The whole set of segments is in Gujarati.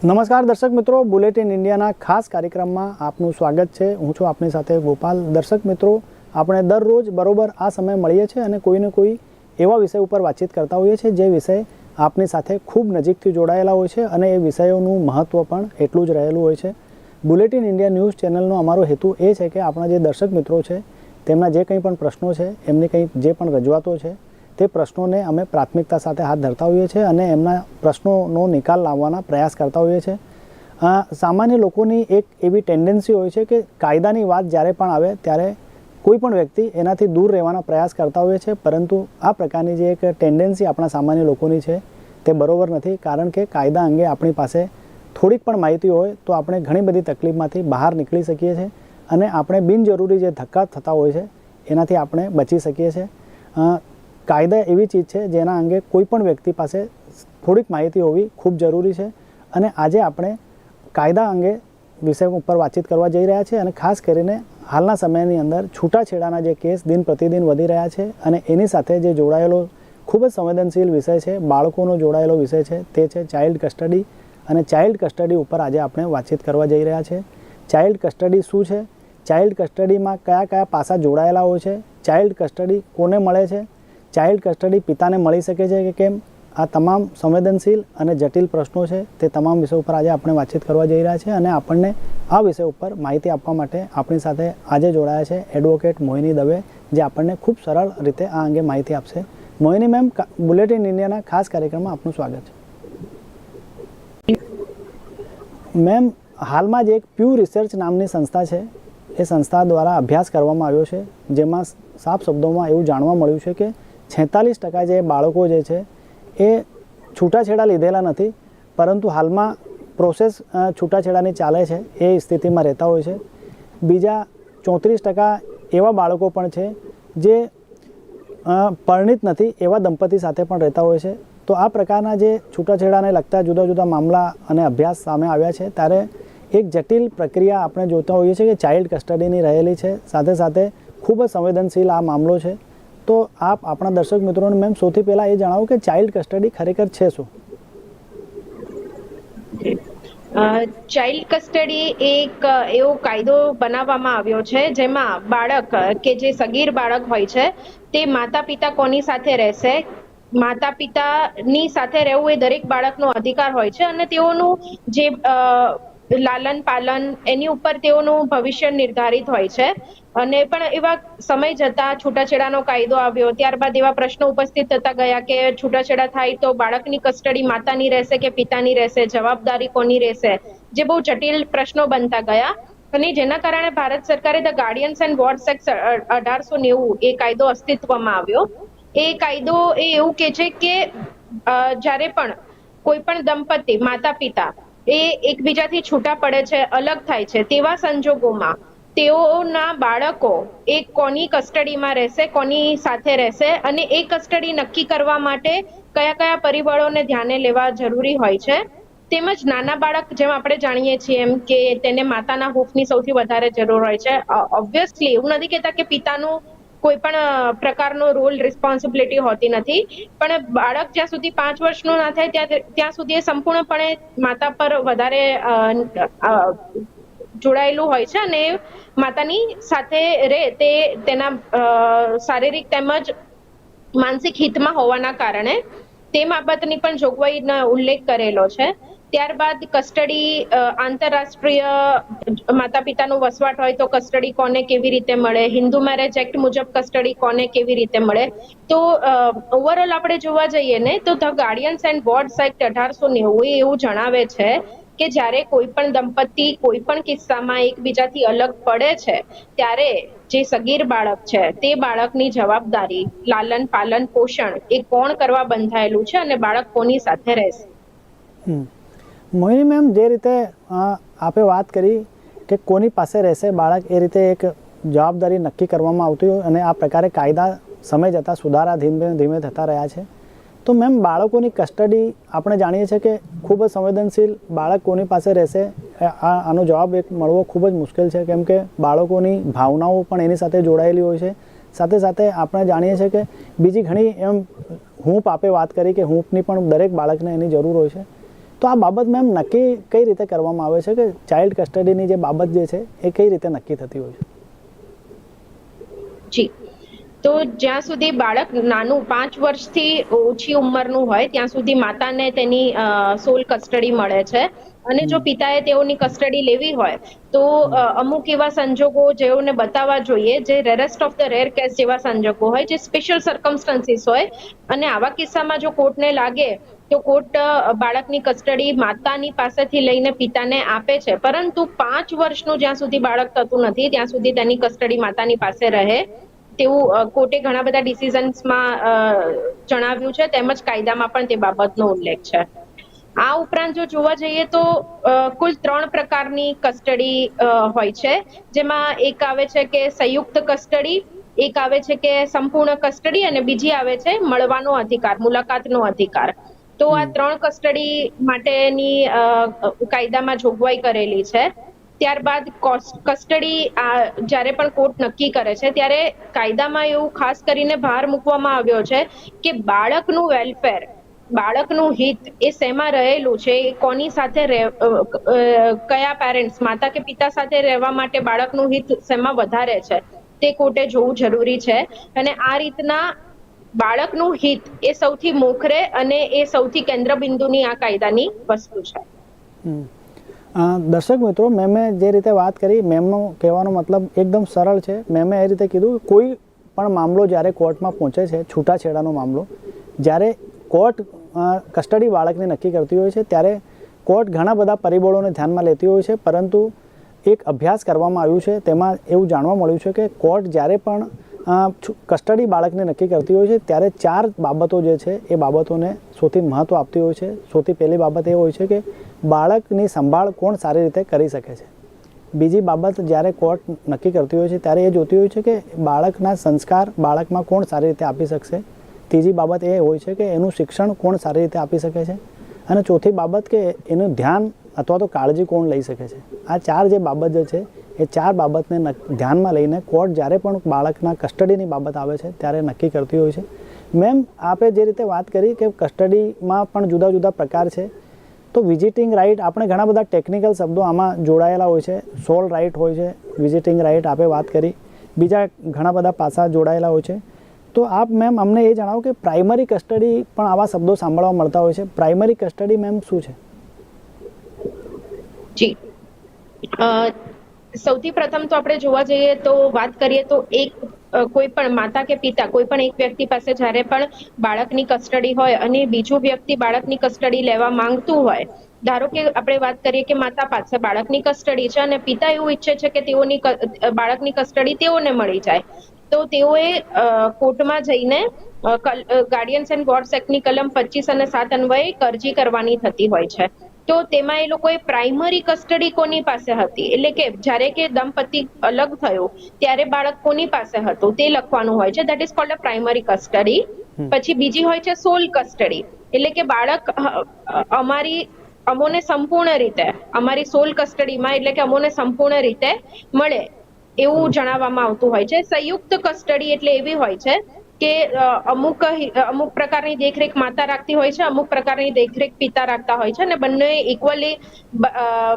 નમસ્કાર દર્શક મિત્રો બુલેટિન ઇન્ડિયાના ખાસ કાર્યક્રમમાં આપનું સ્વાગત છે. હું છું આપની સાથે ગોપાલ. દર્શક મિત્રો, આપણે દરરોજ બરોબર આ સમય મળીએ છીએ અને કોઈને કોઈ એવા વિષય ઉપર વાતચીત કરતા હોઈએ છીએ જે વિષય આપની સાથે ખૂબ નજીકથી જોડાયેલા હોય છે અને એ વિષયોનું મહત્ત્વ પણ એટલું જ રહેલું હોય છે. બુલેટિન ઇન્ડિયા ન્યૂઝ ચેનલનો અમારો હેતુ એ છે કે આપણા જે દર્શક મિત્રો છે, તેમના જે કંઈ પણ પ્રશ્નો છે, એમની કંઈ જે પણ રજૂઆતો છે તે પ્રશ્નોને અમે પ્રાથમિકતા સાથે હાથ ધરતા હોઈએ છીએ અને એમના પ્રશ્નોનો નિકાલ લાવવાના પ્રયાસ કરતા હોઈએ છીએ. સામાન્ય લોકોની એક એવી ટેન્ડન્સી હોય છે કે કાયદાની વાત જ્યારે પણ આવે ત્યારે કોઈ પણ વ્યક્તિ એનાથી દૂર રહેવાના પ્રયાસ કરતા હોય છે પરંતુ આ પ્રકારની જે એક ટેન્ડન્સી આપણા સામાન્ય લોકોની છે તે બરોબર નથી, કારણ કે કાયદા અંગે આપણી પાસે થોડીક પણ માહિતી હોય તો આપણે ઘણી બધી તકલીફમાંથી બહાર નીકળી શકીએ છીએ અને આપણે બિનજરૂરી જે ધક્કા થતા હોય છે એનાથી આપણે બચી શકીએ છીએ. કાયદા એવી ચીજ છે જેના અંગે કોઈ પણ વ્યક્તિ પાસે થોડીક માહિતી હોવી ખૂબ જરૂરી છે અને આજે આપણે કાયદા અંગે વિષય ઉપર વાતચીત કરવા જઈ રહ્યા છીએ અને ખાસ કરીને હાલના સમયની અંદર છૂટાછેડાના જે કેસ દિન પ્રતિદિન વધી રહ્યા છે અને એની સાથે જે જોડાયેલો ખૂબ જ સંવેદનશીલ વિષય છે, બાળકોનો જોડાયેલો વિષય છે તે છે ચાઇલ્ડ કસ્ટડી અને ચાઇલ્ડ કસ્ટડી ઉપર આજે આપણે વાતચીત કરવા જઈ રહ્યા છે. ચાઇલ્ડ કસ્ટડી શું છે? ચાઇલ્ડ કસ્ટડીમાં કયા કયા પાસા જોડાયેલા હોય છે? ચાઇલ્ડ કસ્ટડી કોને મળે છે? ચાઇલ્ડ કસ્ટડી પિતાને મળી શકે છે કે કેમ? આ તમામ સંવેદનશીલ અને જટિલ પ્રશ્નો છે, તે તમામ વિષય ઉપર આજે આપણે વાતચીત કરવા જઈ રહ્યા છીએ અને આપણને આ વિષય ઉપર માહિતી આપવા માટે આપણી સાથે આજે જોડાયા છે એડવોકેટ મોહિની દવે, જે આપણને ખૂબ સરળ રીતે આ અંગે માહિતી આપશે. મોહિની મેમ બુલેટિન ઇન્ડિયાના ખાસ કાર્યક્રમમાં આપનું સ્વાગત છે. મેમ, હાલમાં જ એક પ્યુ રિસર્ચ નામની સંસ્થા છે. એ સંસ્થા દ્વારા અભ્યાસ કરવામાં આવ્યો છે, જેમાં સાફ શબ્દોમાં એવું જાણવા મળ્યું છે કે છેતાલીસ ટકા જે બાળકો જે છે, એ છૂટાછેડા લીધેલા નથી, પરંતુ હાલમાં પ્રોસેસ છૂટાછેડાની ચાલે છે, એ સ્થિતિમાં રહેતા હોય છે. બીજા ચોત્રીસ ટકા એવા બાળકો પણ છે, જે પરણિત નથી, એવા દંપતી સાથે પણ રહેતા હોય છે. તો આ પ્રકારના જે છૂટાછેડાને લગતા જુદા જુદા મામલા અને અભ્યાસ સામે આવ્યા છે, ત્યારે એક જટિલ પ્રક્રિયા આપણે જોતા હોઈએ છીએ કે ચાઇલ્ડ કસ્ટડીની રહેલી છે. સાથે સાથે ખૂબ જ સંવેદનશીલ આ મામલો છે. તો આપ આપણા દર્શક મિત્રોને મેમ સૌથી પહેલાં એ જણાવો કે ચાઇલ્ડ કસ્ટડી ખરેખર છે શું? ચાઇલ્ડ કસ્ટડી એક એવો કાયદો બનાવવામાં આવ્યો છે, જેમાં બાળક કે જે સગીર બાળક હોય છે, તે માતા પિતા કોની સાથે રહેશે? માતા પિતાની સાથે રહેવું એ દરેક બાળકનો અધિકાર હોય છે અને તેઓનું જે લાલન પાલન એની ઉપર તેઓનું ભવિષ્ય નિર્ધારિત હોય છે. અને પણ એવા સમય જતા છૂટાછેડાનો કાયદો આવ્યો, ત્યારબાદ એવા પ્રશ્નો ઉપસ્થિત થતા ગયા કે છૂટાછેડા થાય તો બાળકની કસ્ટડી માતાની રહેશે કે પિતાની રહેશે, જવાબદારી કોની રહેશે? જે બહુ જટિલ પ્રશ્નો બનતા ગયા. અને જેના કારણે ભારત સરકારે the guardians and ward act અઢારસો નેવું એ કાયદો અસ્તિત્વમાં આવ્યો. એ કાયદો એ એવું કે છે કે જ્યારે પણ કોઈ પણ દંપતી માતા પિતા એ એકબીજાથી છૂટા પડે છે, અલગ થાય છે, તેવા સંજોગોમાં તેઓના બાળકો એ કોની કસ્ટડીમાં રહેશે, કોની સાથે રહેશે અને એ કસ્ટડી નક્કી કરવા માટે કયા કયા પરિબળોને ધ્યાને લેવા જરૂરી હોય છે. તેમજ નાના બાળક જેમ આપણે જાણીએ છીએ એમ કે તેને માતાના હૂંફની સૌથી વધારે જરૂર હોય છે. ઓબ્વિયસલી એવું નથી કહેતા કે પિતાનું કોઈ પણ પ્રકારનો રોલ રિસ્પોન્સિબિલિટી હોતી નથી. પણ બાળક જ્યાં સુધી પાંચ વર્ષનું ના થાય, ત્યાં ત્યાં સુધી સંપૂર્ણપણે માતા પર વધારે જોડાયેલું હોય છે અને માતાની સાથે રહે તે તેના શારીરિક તેમજ માનસિક હિતમાં હોવાના કારણે તે બાબતની પણ જોગવાઈનો ઉલ્લેખ કરેલો છે. ત્યારબાદ કસ્ટડી આંતરરાષ્ટ્રીય માતા પિતાનું વસવાટ હોય તો કસ્ટડી કોને કેવી રીતે મળે? હિન્દુ મેરેજ એક્ટ મુજબ કસ્ટડી કોને કેવી રીતે મળે? તો ઓવરઓલ આપણે જોવા જઈએ ને તો the guardians and wards act અઢારસો નેવું એવું જણાવે છે કે જ્યારે કોઈ પણ દંપતી કોઈ પણ કિસ્સામાં એકબીજાથી અલગ પડે છે, ત્યારે જે સગીર બાળક છે, તે બાળકની જવાબદારી, લાલન, પાલન, પોષણ એ કોણ કરવા બંધાયેલું છે અને બાળક કોની સાથે રહેશે? મોહિની મેમ, જે રીતે આપે વાત કરી કે કોની પાસે રહેશે બાળક, એ રીતે એક જવાબદારી નક્કી કરવામાં આવતી હોય અને આ પ્રકારે કાયદા સમય જતાં સુધારા ધીમે ધીમે થતા રહ્યા છે. તો મેમ બાળકોની કસ્ટડી આપણે જાણીએ છીએ કે ખૂબ જ સંવેદનશીલ બાળક કોની પાસે રહેશે. આ, આનો જવાબ એક મળવો ખૂબ જ મુશ્કેલ છે, કેમ કે બાળકોની ભાવનાઓ પણ એની સાથે જોડાયેલી હોય છે. સાથે સાથે આપણે જાણીએ છીએ કે બીજી ઘણી એમ હૂંપ આપે વાત કરી કે હૂંપની પણ દરેક બાળકને એની જરૂર હોય છે. તો આ બાબત મેમ નક્કી કઈ રીતે કરવામાં આવે છે કે ચાઇલ્ડ કસ્ટડીની જે બાબત જે છે એ કઈ રીતે નક્કી થતી હોય છે? જી. તો જ્યાં સુધી બાળક નાનું પાંચ વર્ષથી ઓછી ઉંમરનું હોય ત્યાં સુધી માતાને તેની સોલ કસ્ટડી મળે છે. અને જો પિતાએ તેઓની કસ્ટડી લેવી હોય તો અમુક એવા સંજોગો જેઓને બતાવવા જોઈએ જે rarest of the rare case જેવા સંજોગો હોય જે સ્પેશિયલ સર્કમસ્ટન્સીસ હોય. અને આવા કિસ્સામાં જો કોર્ટને લાગે તો કોર્ટ બાળકની કસ્ટડી માતાની પાસેથી લઈને પિતાને આપે છે. પરંતુ પાંચ વર્ષનું જ્યાં સુધી બાળક થતું નથી ત્યાં સુધી તેની કસ્ટડી માતાની પાસે રહે. તેવું કોર્ટે ઘણા બધા ડિસિઝન્સમાં જણાવ્યું છે. તેમજ કાયદામાં પણ તે બાબતનો ઉલ્લેખ છે. આ ઉપરાંત જો જોવા જઈએ તો કુલ ત્રણ પ્રકારની કસ્ટડી હોય છે. જેમાં એક આવે છે કે સંયુક્ત કસ્ટડી એક આવે છે કે સંપૂર્ણ કસ્ટડી અને બીજી આવે છે મળવાનો અધિકાર મુલાકાતનો અધિકાર. તો આ ત્રણ કસ્ટડી માટેની કાયદામાં જોગવાઈ કરેલી છે. ત્યારબાદ કસ્ટડી જ્યારે પણ કોર્ટ નક્કી કરે છે, ત્યારે કાયદામાં એવું ખાસ કરીને ભાર મૂકવામાં આવ્યો છે કે બાળકનું વેલફેર, બાળકનું હિત એ શેમાં રહેલું છે, એ કોની સાથે કયા પેરેન્ટ્સ, માતા કે પિતા સાથે રહેવા માટે બાળકનું હિત શેમાં વધારે છે, તે કોર્ટે જોવું જરૂરી છે. અને આ રીતના બાળકનું હિત એ સૌથી મોખરે અને એ સૌથી કેન્દ્ર બિંદુની આ કાયદાની વસ્તુ છે. દર્શક મિત્રો, મેમે જે રીતે વાત કરી, મેમનો કહેવાનો મતલબ એકદમ સરળ છે. મેમે એ રીતે કીધું કોઈ પણ મામલો જ્યારે કોર્ટમાં પહોંચે છે, છૂટાછેડાનો મામલો, જ્યારે કોર્ટ કસ્ટડી બાળકને નક્કી કરતી હોય છે, ત્યારે કોર્ટ ઘણા બધા પરિબળોને ધ્યાનમાં લેતી હોય છે, પરંતુ એક અભ્યાસ કરવામાં આવ્યું છે. તેમાં એવું જાણવા મળ્યું છે કે કોર્ટ જ્યારે પણ કસ્ટડી બાળકને નક્કી કરતી હોય છે, ત્યારે ચાર બાબતો જે છે, એ બાબતોને સૌથી મહત્ત્વ આપતી હોય છે. સૌથી પહેલી બાબત એ હોય છે કે, બાળકની સંભાળ કોણ સારી રીતે કરી શકે છે. બીજી બાબત, જ્યારે કોર્ટ નક્કી કરતી હોય છે, ત્યારે એ જોતી હોય છે કે, બાળકના સંસ્કાર બાળકમાં કોણ સારી રીતે આપી શકશે. ત્રીજી બાબત એ હોય છે કે, એનું શિક્ષણ કોણ સારી રીતે આપી શકે છે. અને ચોથી બાબત કે, એનું ધ્યાન અથવા તો કાળજી કોણ લઈ શકે છે. આ ચાર જે બાબત જે છે એ ચાર બાબતને ધ્યાનમાં લઈને કોર્ટ જ્યારે પણ બાળકના કસ્ટડીની બાબત આવે છે, ત્યારે નક્કી કરતી હોય છે. મેમ, આપે જે રીતે વાત કરી કે કસ્ટડીમાં પણ જુદા જુદા પ્રકાર છે, તો વિઝિટિંગ રાઇટ આપણે ઘણા બધા ટેકનિકલ શબ્દો આમાં જોડાયેલા હોય છે. સોલ રાઇટ હોય છે, વિઝિટિંગ રાઇટ આપે વાત કરી. બીજા ઘણા બધા પાસા જોડાયેલા હોય છે. તો આપ મેમ અમને એ જણાવો કે પ્રાઇમરી કસ્ટડી પણ આવા શબ્દો સાંભળવા મળતા હોય છે. પ્રાઇમરી કસ્ટડી મેમ શું છે? જી. સૌથી પ્રથમ તો આપણે જોવા જઈએ તો વાત કરીએ તો એક કોઈ પણ માતા કે પિતા, કોઈ પણ એક વ્યક્તિ પાસે જ્યારે પણ બાળકની કસ્ટડી હોય અને બીજું વ્યક્તિ બાળકની કસ્ટડી લેવા માંગતું હોય, ધારો કે આપણે વાત કરીએ કે માતા પાસે બાળકની કસ્ટડી છે અને પિતા એવું ઈચ્છે છે કે તેઓની બાળકની કસ્ટડી તેઓને મળી જાય, તો તેઓએ કોર્ટમાં જઈને ગાર્ડિયન્સ એન્ડ વોર્ડ્સ એક્ટની કલમ પચીસ અને સાત અન્વયે કરજી કરવાની થતી હોય છે. તો તેમાં એ લોકોએ પ્રાઇમરી કસ્ટડી કોની પાસે હતી? એટલે કે જ્યારે કે દંપતિ અલગ થયો ત્યારે બાળક કોની પાસે હતું? તે લખવાનું હોય છે. That is called a primary custody પછી બીજી હોય છે સોલ કસ્ટડી એટલે કે બાળક અમારી અમોને સંપૂર્ણ રીતે અમારી સોલ કસ્ટડીમાં એટલે કે અમોને સંપૂર્ણ રીતે મળે એવું જણાવવામાં આવતું હોય છે. સંયુક્ત કસ્ટડી એટલે એવી હોય છે કે અમુક અમુક પ્રકારની દેખરેખ માતા રાખતી હોય છે, અમુક પ્રકારની દેખરેખ પિતા રાખતા હોય છે અને બંને ઇક્વલી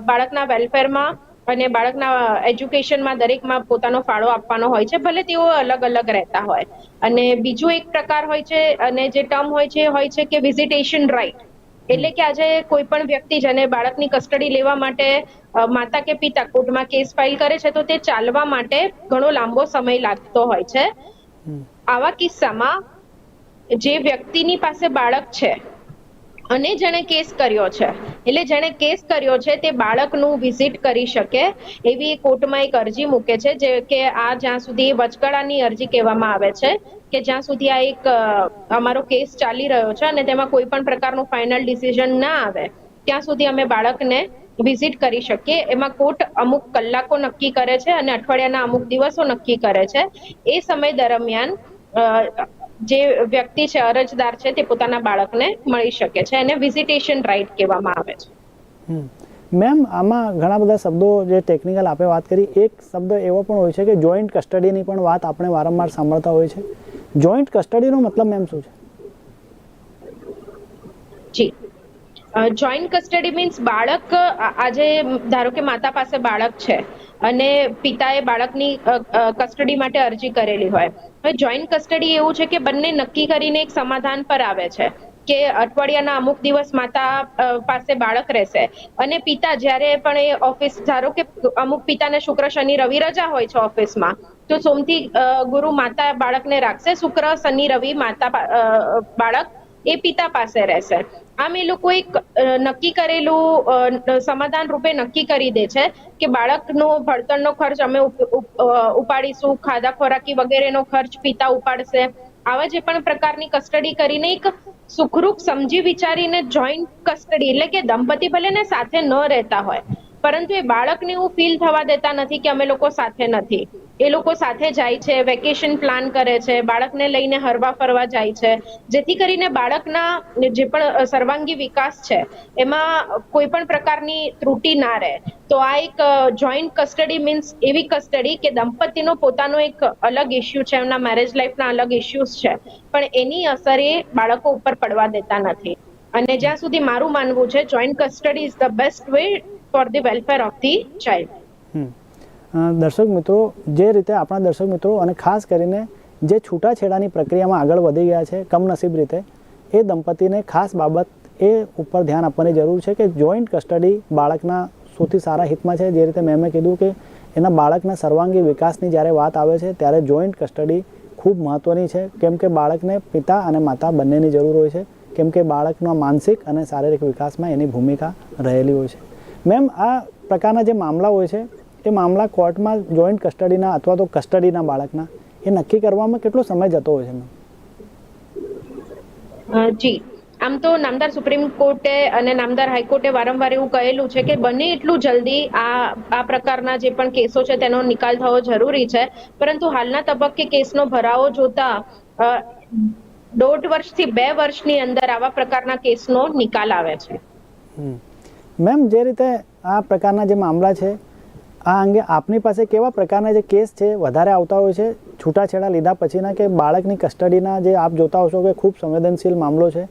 બાળકના વેલફેરમાં અને બાળકના એજ્યુકેશનમાં દરેકમાં પોતાનો ફાળો આપવાનો હોય છે, ભલે તેઓ અલગ અલગ રહેતા હોય. અને બીજું એક પ્રકાર હોય છે, અને જે ટર્મ હોય છે હોય છે કે વિઝિટેશન રાઇટ એટલે કે આજે કોઈ પણ વ્યક્તિ જેને બાળકની કસ્ટડી લેવા માટે માતા કે પિતા કોર્ટમાં કેસ ફાઇલ કરે છે, તો તે ચાલવા માટે ઘણો લાંબો સમય લાગતો હોય છે. આવા કિસ્સામાં જે વ્યક્તિની પાસે બાળક છે, અને જેણે કેસ કર્યો છે, એટલે જેણે કેસ કર્યો છે તે બાળકનું વિઝિટ કરી શકે એવી કોર્ટમાં એક અરજી મૂકે છે, જે કે આ જ્યાં સુધી વચગાળાની અરજી કહેવામાં આવે છે, કે જ્યાં સુધી આ એક અમારો કેસ ચાલી રહ્યો છે અને તેમાં કોઈ પણ પ્રકારનું ફાઇનલ ડિસિઝન ના આવે, ત્યાં સુધી અમે બાળકને વિઝિટ કરી શકીએ. એમાં કોર્ટ અમુક કલાકો નક્કી કરે છે અને અઠવાડિયાના અમુક દિવસો નક્કી કરે છે. એ સમય દરમિયાન જે વ્યક્તિ છે અરજદાર છે તે પોતાના બાળકને મળી શકે છે એને વિઝિટેશન રાઇટ કહેવામાં આવે છે. મેમ આમાં ઘણા બધા શબ્દો જે ટેકનિકલ આપે વાત કરી એક શબ્દ એવો પણ હોય છે કે જોઈન્ટ કસ્ટડીની પણ વાત આપણે વારંવાર સાંભળતા હોય છે. જોઈન્ટ કસ્ટડીનો મતલબ મેમ શું છે? જી. જોઈન્ટ કસ્ટડી મીન્સ બાળક આજે ધારો કે માતા પાસે બાળક છે અને પિતાએ બાળકની કસ્ટડી માટે અરજી કરેલી હોય. હવે જોઈન્ટ કસ્ટડી એવું છે કે બંને નક્કી કરીને એક સમાધાન પર આવે છે કે અઠવાડિયાના અમુક દિવસ માતા પાસે બાળક રહેશે. અને પિતા જ્યારે પણ એ ઓફિસ, ધારો કે અમુક પિતાને શુક્ર, શનિ, રવિ રજા હોય છે ઓફિસમાં, તો સોમથી ગુરુ માતા બાળકને રાખશે. શુક્ર, શનિ, રવિ માતા બાળક એ પિતા પાસે રહેશે. આમ એ લોકો એક નક્કી કરેલું સમાધાન રૂપે નક્કી કરી દે છે કે બાળકનો, ભણતરનો ખર્ચ અમે ઉપાડીશું, ખાધા ખોરાકી વગેરેનો ખર્ચ પિતા ઉપાડશે. આવા જે પણ પ્રકારની કસ્ટડી કરીને એક સુખરૂપ સમજી વિચારીને જોઈન્ટ કસ્ટડી એટલે કે દંપતી ભલે ને સાથે ન રહેતા હોય, પરંતુ એ બાળકને એવું ફીલ થવા દેતા નથી કે અમે લોકો સાથે નથી. એ લોકો સાથે જાય છે વેકેશન પ્લાન કરે છે, બાળકને લઈને હરવા ફરવા જાય છે. જેથી કરીને બાળકના જે પણ સર્વાંગી વિકાસ છે, એમાં કોઈ પણ પ્રકારની ત્રુટિ ના રહે. તો આ એક જોઈન્ટ કસ્ટડી મીન્સ એવી કસ્ટડી કે દંપતીનો પોતાનો એક અલગ ઇસ્યુ છે, એમના મેરેજ લાઈફના અલગ ઇસ્યુઝ છે. પણ એની અસર એ બાળકો ઉપર પડવા દેતા નથી. અને જ્યાં સુધી મારું માનવું છે joint custody is the best way for the welfare of the child દર્શક મિત્રો, જે રીતે આપણા દર્શક મિત્રો અને ખાસ કરીને જે છૂટાછેડાની પ્રક્રિયામાં આગળ વધી ગયા છે, કમનસીબ રીતે, એ દંપતીને ખાસ બાબત એ ઉપર ધ્યાન આપવાની જરૂર છે કે જોઈન્ટ કસ્ટડી બાળકના સૌથી સારા હિતમાં છે. જે રીતે મેં કીધું કે એના બાળકના સર્વાંગી વિકાસની જ્યારે વાત આવે છે, ત્યારે જોઈન્ટ કસ્ટડી ખૂબ મહત્ત્વની છે. કેમ કે બાળકને પિતા અને માતા બંનેની જરૂર હોય છે. કેમ કે બાળકના માનસિક અને શારીરિક વિકાસમાં એની ભૂમિકા રહેલી હોય છે. મેમ, આ પ્રકારના જે મામલા હોય છે એ મામલા કોર્ટમાં જોઈન્ટ કસ્ટડીના અથવા તો કસ્ટડીના બાળકના. એ નક્કી કરવામાં કેટલો સમય જતો હોય છે જી. આમ તો નામદાર સુપ્રીમ કોર્ટે અને નામદાર હાઈકોર્ટે વારંવાર એવું કહેલું છે કે બને એટલું જલ્દી આ આ પ્રકારના જે પણ કેસો છે તેનો નિકાલ થવો જરૂરી છે. પરંતુ હાલના તબક્કે કેસનો ભરાવો જોતા દોઢ વર્ષથી બે વર્ષની અંદર આવા પ્રકારના કેસનો નિકાલ આવે છે. મેમ જે રીતે આ પ્રકારના જે મામલા છે આ અંગે આપની પાસે કેવા પ્રકારના જે કેસ છે, વધારે આવતા હોય છે, છૂટાછેડા લીધા પછીના કે બાળકની કસ્ટડીના જે આપ જોતા હશો કે ખૂબ સંવેદનશીલ મામલો છે,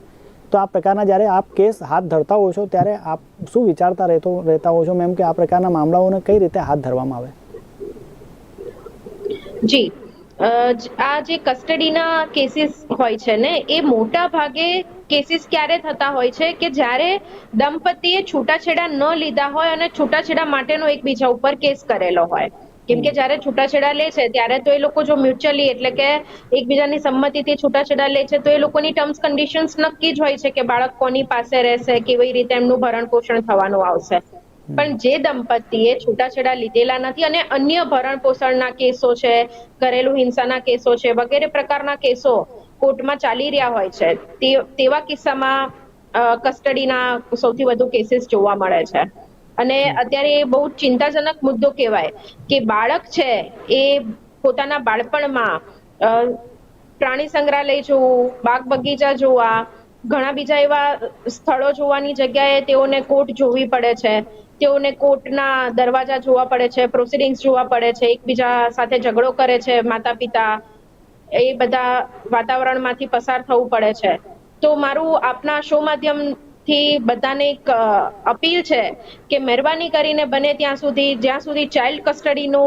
તો આ પ્રકારના જ્યારે આપ કેસ હાથ ધરતા હો છો, ત્યારે આપ શું વિચારતા રહેતો, રહેતા હો છો? મેમ કે આ પ્રકારના મામલાઓને કઈ રીતે હાથ ધરવામાં આવે? જી. આ જે કસ્ટડીના કેસીસ હોય છે ને એ મોટા ભાગે કેસીસ ક્યારે થતા હોય છે કે જ્યારે દંપતીએ છૂટાછેડા ન લીધા હોય અને છૂટાછેડા માટેનો એકબીજા ઉપર કેસ કરેલો હોય. કેમ કે જ્યારે છૂટાછેડા લે છે ત્યારે તો એ લોકો જો મ્યુચ્યુઅલી એટલે કે એકબીજાની સંમતિથી છૂટાછેડા લે છે તો એ લોકોની ટર્મ્સ કન્ડિશન્સ નક્કી જ હોય છે કે બાળક કોની પાસે રહેશે કેવી રીતે એમનું ભરણ પોષણ થવાનું આવશે. પણ જે દંપતીએ છૂટાછેડા લીધેલા નથી અને અન્ય ભરણ પોષણના કેસો છે ઘરેલુ હિંસાના કેસો છે વગેરે પ્રકારના કેસો કોર્ટમાં ચાલી રહ્યા હોય છે તેવા કિસ્સામાં કસ્ટડીના સૌથી વધુ કેસીસ જોવા મળે છે. અને અત્યારે એ બહુ ચિંતાજનક મુદ્દો કહેવાય કે બાળક છે એ પોતાના બાળપણમાં પ્રાણી સંગ્રહાલય જોવું બાગ બગીચા જોવા ઘણા બીજા એવા સ્થળો જોવાની જગ્યાએ તેઓને કોર્ટ જોવી પડે છે. તેઓને કોર્ટના દરવાજા જોવા પડે છે પ્રોસિડિંગ્સ જોવા પડે છે, એકબીજા સાથે ઝઘડો કરે છે માતા પિતા એ બધા વાતાવરણમાંથી પસાર થવું પડે છે. તો મારું આપના શો માધ્યમથી બધાને એક અપીલ છે કે મહેરબાની કરીને બને ત્યાં સુધી, જ્યાં સુધી ચાઇલ્ડ કસ્ટડીનો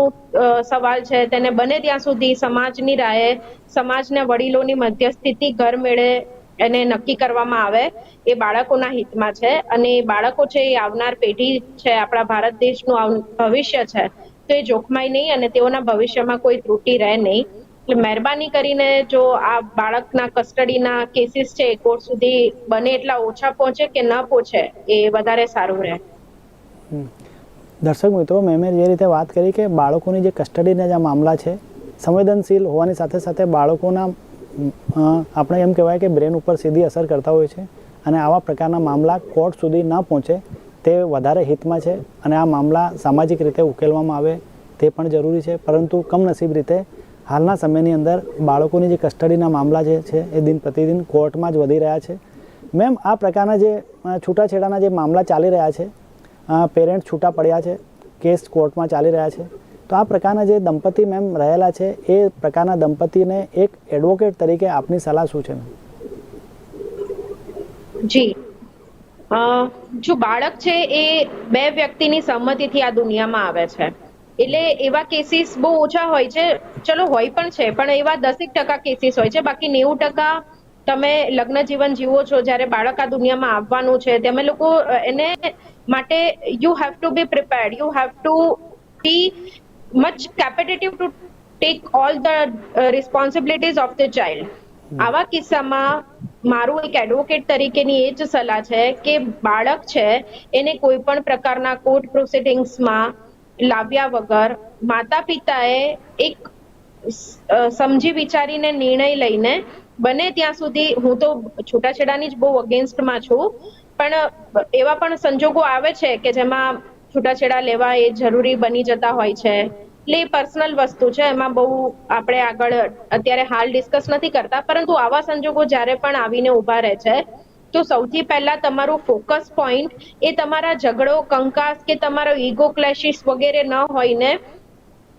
સવાલ છે તેને બને ત્યાં સુધી સમાજની રાયે સમાજના વડીલોની મધ્યસ્થિતિ ઘર મેળે એને નક્કી કરવામાં આવે, એ બાળકોના હિતમાં છે. અને બાળકો છે, એ આવનાર પેઢી છે, આપણા ભારત દેશનું ભવિષ્ય છે, તો એ જોખમાય નહીં અને તેઓના ભવિષ્યમાં કોઈ ત્રુટિ રહે નહીં. એટલે મહેરબાની કરીને જો આ બાળકના કસ્ટડીના કેસીસ છે, એ કોર્ટ સુધી બને એટલા ઓછા પહોંચે કે ન પહોંચે, એ વધારે સારું રહે. દર્શક મિત્રો, મેં જે રીતે વાત કરી કે બાળકોની જે કસ્ટડીના જે મામલા છે, સંવેદનશીલ હોવાની સાથે સાથે બાળકોના આપણે એમ કહેવાય કે બ્રેન ઉપર સીધી અસર કરતા હોય છે અને આવા પ્રકારના મામલા કોર્ટ સુધી ન પહોંચે તે વધારે હિતમાં છે અને આ મામલા સામાજિક રીતે ઉકેલવામાં આવે તે પણ જરૂરી છે. પરંતુ કમનસીબ રીતે હાલના સમયની અંદર બાળકોની જે કસ્ટડીના મામલા જે છે એ દિન પ્રતિદિન કોર્ટમાં જ વધી રહ્યા છે. મેમ, આ પ્રકારના જે છૂટાછેડાના જે મામલા ચાલી રહ્યા છે પેરેન્ટ છૂટા પડ્યા છે, કેસ કોર્ટમાં ચાલી રહ્યા છે. તો આ પ્રકારના જે દંપતી મેમ રહેલા છે, એ પ્રકારના દંપતીને એક એડવોકેટ તરીકે આપની સલાહ શું છે જી. જો બાળક છે, એ બે વ્યક્તિની સંમતિથી આ દુનિયામાં આવે છે. એટલે એવા કેસીસ બહુ ઓછા હોય છે. ચલો, હોય પણ છે, પણ એવા દસેક ટકા કેસીસ હોય છે. બાકી નેવું ટકા તમે લગ્ન જીવન જીવો છો, જ્યારે બાળક આ દુનિયામાં આવવાનું છે, તમે લોકો એને માટે you have to be prepared you have to be much competitive to take all the responsibilities of the child આવા કિસ્સામાં મારું એક એડવોકેટ તરીકેની એ જ સલાહ છે કે બાળક છે એને કોઈ પણ પ્રકારના કોર્ટ પ્રોસિડિંગ્સમાં લાવ્યા વગર માતા પિતાએ એક સમજી વિચારીને નિર્ણય લઈને બને ત્યાં સુધી હું તો છૂટાછેડાની જ બહુ અગેન્સ્ટમાં છું. પણ એવા પણ સંજોગો આવે છે કે જેમાં છૂટાછેડા લેવા એ જરૂરી બની જતા હોય છે. એટલે એ પર્સનલ વસ્તુ છે, એમાં બહુ આપણે આગળ અત્યારે હાલ ડિસ્કસ નથી કરતા, પરંતુ આવા સંજોગો જ્યારે પણ આવીને ઊભા રહે છે, તો સૌથી પહેલા તમારું ફોકસ પોઈન્ટ એ તમારા ઝઘડો, કંકાસ કે તમારો ઈગો ક્લેશિસ વગેરે ન હોય ને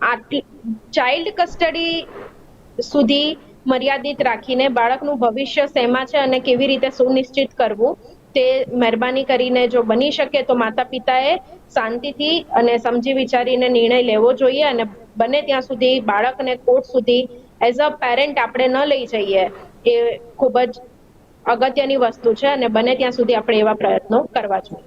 આટલી ચાઇલ્ડ કસ્ટડી સુધી મર્યાદિત રાખીને બાળકનું ભવિષ્ય શેમાં છે અને કેવી રીતે સુનિશ્ચિત કરવું તે મહેરબાની કરીને જો બની શકે તો માતા પિતાએ શાંતિથી અને સમજી વિચારીને નિર્ણય લેવો જોઈએ અને બને ત્યાં સુધી બાળકને કોર્ટ સુધી એઝ અ પેરેન્ટ આપણે ન લઈ જઈએ એ ખૂબ જ અગત્યની વસ્તુ છે અને બને ત્યાં સુધી આપણે એવા પ્રયત્નો કરવા જોઈએ.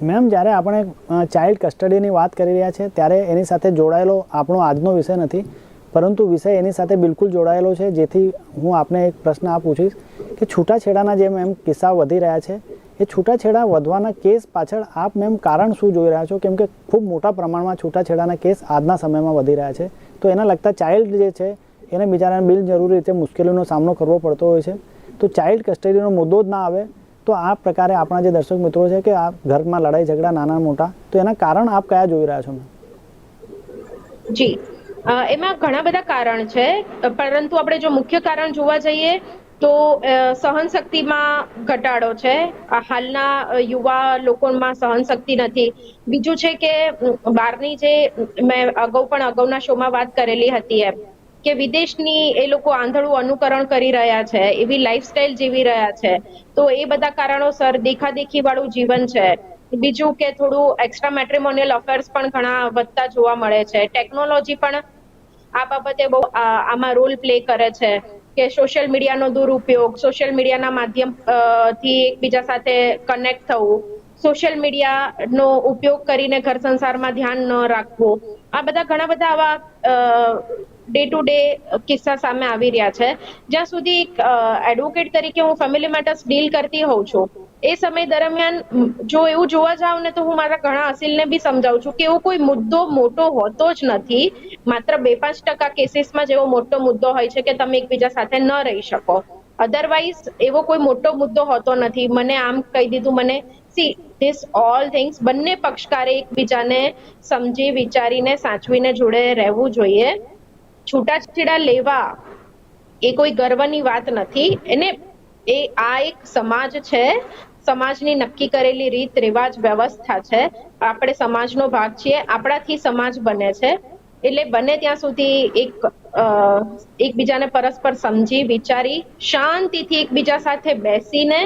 મેમ, જ્યારે આપણે ચાઇલ્ડ કસ્ટડીની વાત કરી રહ્યા છે, ત્યારે એની સાથે જોડાયેલો આપણો આજનો વિષય નથી, પરંતુ વિષય એની સાથે બિલકુલ જોડાયેલો છે, જેથી હું આપને એક પ્રશ્ન આ પૂછીશ કે છૂટાછેડાના જેમ એમ કિસ્સા વધી રહ્યા છે, એ છૂટાછેડા વધવાના કેસ પાછળ આપ મેમ કારણ શું જોઈ રહ્યા છો? કેમ કે ખૂબ મોટા પ્રમાણમાં છૂટાછેડાના કેસ આજના સમયમાં વધી રહ્યા છે. તો એના લગતા ચાઇલ્ડ જે છે, એને બિચારાને બિનજરૂરી રીતે મુશ્કેલીનો સામનો કરવો પડતો હોય છે. તો ચાઇલ્ડ કસ્ટડીનો મુદ્દો જ ના આવે, તો આ પ્રકારે આપણા જે દર્શક મિત્રો છે કે આ ઘરમાં લડાઈ ઝઘડા નાના મોટા, તો એના કારણ આપ કયા જોઈ રહ્યા છો મેમ? જી. એમાં ઘણા બધા કારણ છે, પરંતુ આપણે જો મુખ્ય કારણ જોવા જઈએ તો સહનશક્તિમાં ઘટાડો છે. હાલના યુવા લોકોમાં સહનશક્તિ નથી. બીજું છે કે બહારની જે મેં અગાઉ પણ અગાઉના શોમાં વાત કરેલી હતી એમ, કે વિદેશની એ લોકો આંધળું અનુકરણ કરી રહ્યા છે, એવી લાઈફસ્ટાઈલ જીવી રહ્યા છે. તો એ બધા કારણોસર દેખાદેખી વાળું જીવન છે. બીજું કે થોડું એક્સ્ટ્રા મેટ્રિમોનિયલ અફેર્સ પણ ઘણા વધતા જોવા મળે છે. ટેકનોલોજી પણ આ બાબતે બહુ આમાં રોલ પ્લે કરે છે કે સોશિયલ મીડિયાનો દુરુપયોગ સોશિયલ મીડિયાના માધ્યમથી એકબીજા સાથે કનેક્ટ થવું સોશિયલ મીડિયાનો ઉપયોગ કરીને ઘર સંસારમાં ધ્યાન ન રાખવું, આ બધા ઘણા બધા આવા ડે ટુ ડે કિસ્સા સામે આવી રહ્યા છે. જ્યાં સુધી એક એડવોકેટ તરીકે હું ફેમિલી મેટર્સ ડીલ કરતી હોઉં છું એ સમય દરમિયાન જો એવું જોવા જાવ ને તો હું મારા ઘણા અસીલને બી સમજાવું છું કે એવો કોઈ મુદ્દો મોટો હોતો જ નથી. માત્ર બે પાંચ ટકા કેસીસમાં જેવો મોટો મુદ્દો હોય છે કે તમે એકબીજા સાથે ન રહી શકો. અધરવાઇઝ એવો કોઈ મોટો મુદ્દો હોતો નથી. મને આમ કહી દીધું, મને સી ધીસ ઓલ થિંગ્સ બંને પક્ષકારે એકબીજાને સમજી, વિચારીને, સાચવીને જોડે રહેવું જોઈએ. છૂટાછેડા લેવા એ કોઈ ગર્વની વાત નથી. એને એ આ એક સમાજ છે. સમાજની નક્કી કરેલી રીત, રિવાજ, વ્યવસ્થા છે. આપણે સમાજનો ભાગ છીએ. આપણાથી સમાજ બને છે. એટલે બને ત્યાં સુધી એક એકબીજાને પરસ્પર સમજી, વિચારી, શાંતિથી એકબીજા સાથે બેસીને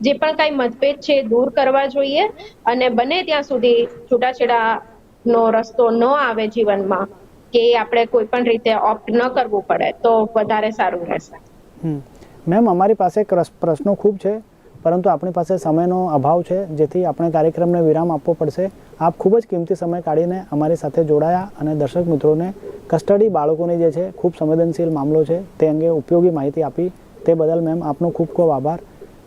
જે પણ કાંઈ મતભેદ છે દૂર કરવા જોઈએ અને બને ત્યાં સુધી છૂટાછેડાનો રસ્તો ન આવે જીવનમાં કે આપણે કોઈ પણ રીતે ઓપ્ટ ન કરવું પડે તો વધારે સારું રહેશે. મેમ, અમારી પાસે પ્રશ્નો ખૂબ છે, પરંતુ આપણી પાસે સમયનો અભાવ છે, જેથી આપણે કાર્યક્રમને વિરામ આપવો પડશે. આપ ખૂબ જ કિંમતી સમય કાઢીને અમારી સાથે જોડાયા અને દર્શક મિત્રોને કસ્ટડી બાળકોની જે છે, ખૂબ સંવેદનશીલ મામલો છે, તે અંગે ઉપયોગી માહિતી આપી. તે બદલ મેમ, આપનો ખૂબ ખૂબ આભાર.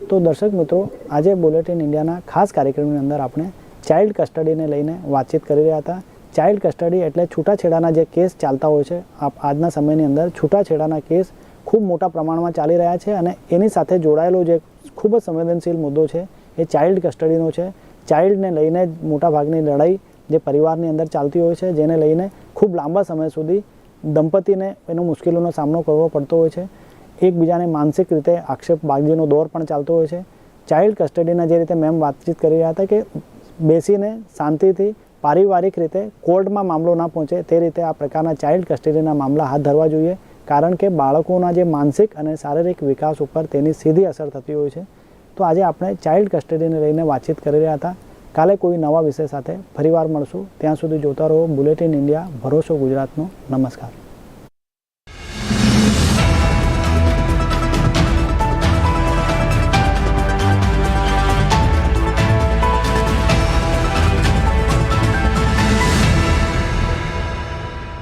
તો દર્શક મિત્રો, આજે બુલેટિન ઇન્ડિયાના ખાસ કાર્યક્રમની અંદર આપણે ચાઇલ્ડ કસ્ટડીને લઈને વાતચીત કરી રહ્યા હતા. ચાઇલ્ડ કસ્ટડી એટલે છૂટાછેડાના જે કેસ ચાલતા હોય છે, આપ આજના સમયની અંદર છૂટાછેડાના કેસ ખૂબ મોટા પ્રમાણમાં ચાલી રહ્યા છે અને એની સાથે જોડાયેલો જે ખૂબ જ સંવેદનશીલ મુદ્દો છે, એ ચાઇલ્ડ કસ્ટડીનો છે. ચાઇલ્ડને લઈને મોટાભાગની લડાઈ જે પરિવારની અંદર ચાલતી હોય છે, જેને લઈને ખૂબ લાંબા સમય સુધી દંપતીને એનો મુશ્કેલીનો સામનો કરવો પડતો હોય છે. એકબીજાને માનસિક રીતે આક્ષેપ બાગજીનો દોર પણ ચાલતો હોય છે. ચાઇલ્ડ કસ્ટડીના જે રીતે મેમ વાતચીત કરી રહ્યા હતા કે બેસીને શાંતિથી પારિવારિક રીતે કોર્ટમાં મામલો ના પહોંચે, તે રીતે આ પ્રકારના ચાઇલ્ડ કસ્ટડીના મામલા હાથ ધરવા જોઈએ. કારણ કે બાળકોના જે માનસિક અને શારીરિક વિકાસ ઉપર તેની સીધી અસર થતી હોય છે. તો આજે આપણે ચાઇલ્ડ કસ્ટડીને લઈને વાતચીત કરી રહ્યા હતા. કાલે કોઈ નવા વિષય સાથે ફરીવાર મળશું. ત્યાં સુધી જોતા રહો બુલેટિન ઇન્ડિયા, ભરોસો ગુજરાતનો. નમસ્કાર.